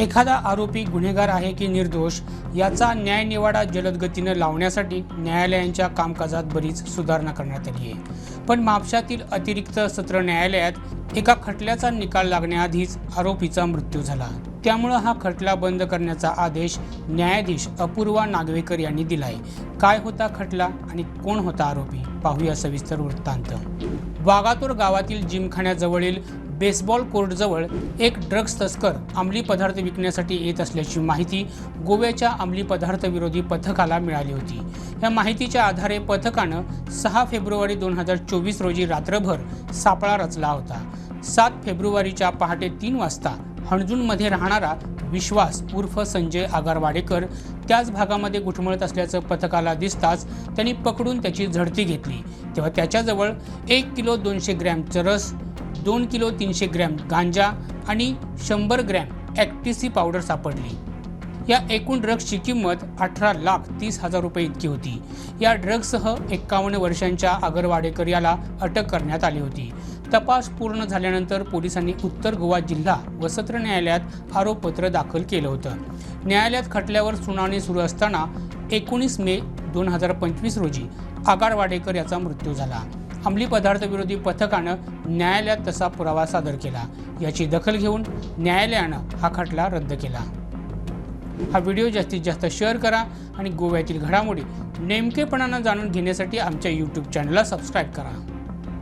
एखादा आरोपी गुन्हेगार आहे की निर्दोष याचा न्यायनिवाडा जलद गतीनं लावण्यासाठी न्यायालयांच्या कामकाजात बरीच सुधारणा करण्यात आली आहे. पण म्हापशातील अतिरिक्त सत्र न्यायालयात एका खटल्याचा निकाल लागण्याआधीच आरोपीचा मृत्यू झाला. त्यामुळं हा खटला बंद करण्याचा आदेश न्यायाधीश अपूर्वा नागवेकर यांनी दिलाय. काय होता खटला आणि कोण होता आरोपी? पाहूया सविस्तर वृत्तांत. वागातोर गावातील जिमखान्याजवळील बेसबॉल कोर्टजवळ एक ड्रग्ज तस्कर अंमली पदार्थ विकण्यासाठी येत असल्याची माहिती गोव्याच्या अंमली पदार्थ विरोधी पथकाला मिळाली होती. या माहितीच्या आधारे पथकानं सहा फेब्रुवारी दोन हजार चोवीस रोजी रात्रभर सापळा रचला होता. सात फेब्रुवारीच्या पहाटे तीन वाजता हणजूनमध्ये राहणारा विश्वास उर्फ संजय आगारवाडेकर त्याच भागामध्ये घुटमळत असल्याचं पथकाला दिसताच त्यांनी पकडून त्याची झडती घेतली. तेव्हा त्याच्याजवळ एक किलो दोनशे ग्रॅम चरस दोन किलो तीनशे ग्रॅम गांजा आणि शंभर ग्रॅम ॲक्टिसी पावडर सापडली. या एकूण ड्रग्सची किंमत अठरा लाख तीस हजार रुपये इतकी होती. या ड्रग्ससह एक्कावन्न वर्षांच्या आगरवाडेकर याला अटक करण्यात आली होती. तपास पूर्ण झाल्यानंतर पोलिसांनी उत्तर गोवा जिल्हा व सत्र न्यायालयात आरोपपत्र दाखल केलं होतं. न्यायालयात खटल्यावर सुनावणी सुरू असताना एकोणीस मे दोन हजार पंचवीस रोजी आगारवाडेकर याचा मृत्यू झाला. अंमली पदार्थ विरोधी पथकानं न्यायालयात तसा पुरावा सादर केला. याची दखल घेऊन न्यायालयानं हा खटला रद्द केला. हा व्हिडिओ जास्तीत जास्त शेअर करा आणि गोव्यातील घडामोडी नेमकेपणानं जाणून घेण्यासाठी आमच्या यूट्यूब चॅनलला सबस्क्राईब करा.